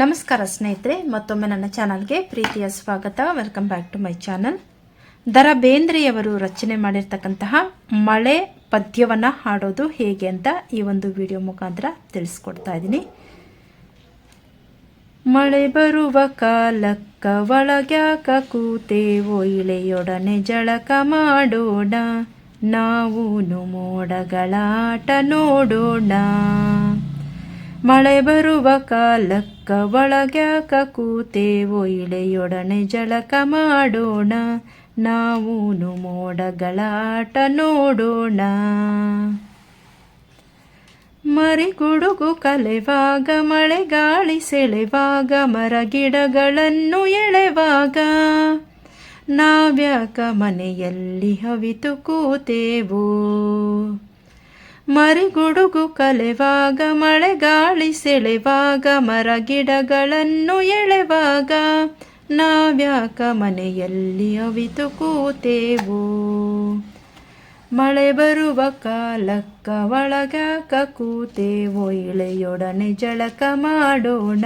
ನಮಸ್ಕಾರ ಸ್ನೇಹಿತರೆ, ಮತ್ತೊಮ್ಮೆ ನನ್ನ ಚಾನಲ್ಗೆ ಪ್ರೀತಿಯ ಸ್ವಾಗತ. Welcome back to my channel ದರ ಬೇಂದ್ರೆಯವರು ರಚನೆ ಮಾಡಿರ್ತಕ್ಕಂತಹ ಮಳೆ ಪದ್ಯವನ್ನು ಹಾಡೋದು ಹೇಗೆ ಅಂತ ಈ ಒಂದು ವಿಡಿಯೋ ಮುಖಾಂತರ ತಿಳಿಸ್ಕೊಡ್ತಾ ಇದ್ದೀನಿ. ಮಳೆ ಬರುವ ಕಾಲಕ್ಕ ಒಳಗ್ಯಾಕ ಕೂತೇವೋ, ಇಳೆಯೊಡನೆ ಜಳಕ ಮಾಡೋಣ. ನಾವೂನು ಮೋಡಗಳಾಟ ನೋಡೋಣ. ಮಳೆ ಬರುವ ಕಾಲಕ್ಕ ಒಳಗ್ಯಾಕ ಕೂತೇವೋ, ಇಳೆಯೊಡನೆ ಜಳಕ ಮಾಡೋಣ, ನಾವೂನು ಮೋಡಗಳಾಟ ನೋಡೋಣ. ಮರಿಗುಡುಗು ಕಲೆವಾಗ, ಮಳೆ ಗಾಳಿ ಸೆಳೆವಾಗ, ಮರ ಗಿಡಗಳನ್ನು ಎಳೆವಾಗ, ನಾವ್ಯಾಕ ಮನೆಯಲ್ಲಿ ಹವಿತು ಕೂತೇವು. ಮರಿಗುಡುಗು ಕಲೆವಾಗ ಮಳೆ ಗಾಳಿ ಸೆಳೆವಾಗ ಮರ ಗಿಡಗಳನ್ನು ಎಳೆವಾಗ, ನಾವ್ಯಾಕ ಮನೆಯಲ್ಲಿ ಅವಿತು ಕೂತೇವು. ಮಳೆ ಬರುವ ಕಾಲಕ್ಕ ಒಳಗಾಕ ಕೂತೇವೋ, ಇಳೆಯೊಡನೆ ಜಳಕ ಮಾಡೋಣ,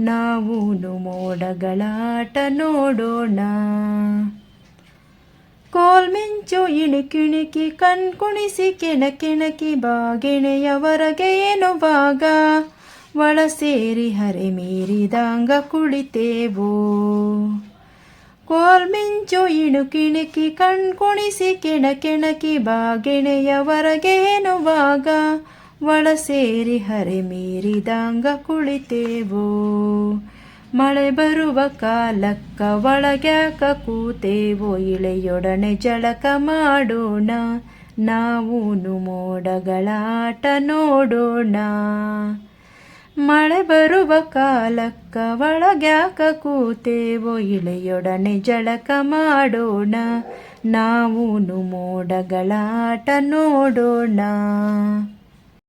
ನಾವೂನು ಮೋಡಗಳಾಟ ನೋಡೋಣ. ಕೋಲ್ಮಿಂಚು ಇಣಿಕಿಣಿಕಿ ಕಣ್ಕುಣಿಸಿ ಕೆಣಕೆಣಕಿ ಏನು ಬಾಗ ಒಳ ಸೇರಿ ಹರೆ ಮೀರಿದಂಗ ಕುಳಿತೇವು. ಕೋಲ್ಮಿಂಚು ಇಣುಕಿಣಿಕಿ ಕಣ್ಕುಣಿಸಿ ಕೆಣಕೆಣಕಿ ಏನು ಬಾಗ ಒಳ ಸೇರಿ ಹರೆ ಮೀರಿದಂಗ ಕುಳಿತೇವು. ಮಳೆ ಬರುವ ಕಾಲಕ್ಕ ಒಳಗ್ಯಾಕ ಕೂತೇವೋ, ಇಳೆಯೊಡನೆ ಜಳಕ ಮಾಡೋಣ. ನಾವೂನು ಮೋಡಗಳಾಟ ನೋಡೋಣ. ಮಳೆ ಬರುವ ಕಾಲಕ್ಕ ಒಳಗ್ಯಾಕ ಕೂತೇವೋ, ಇಳೆಯೊಡನೆ ಜಳಕ ಮಾಡೋಣ. ನಾವೂನು ಮೋಡಗಳಾಟ ನೋಡೋಣ.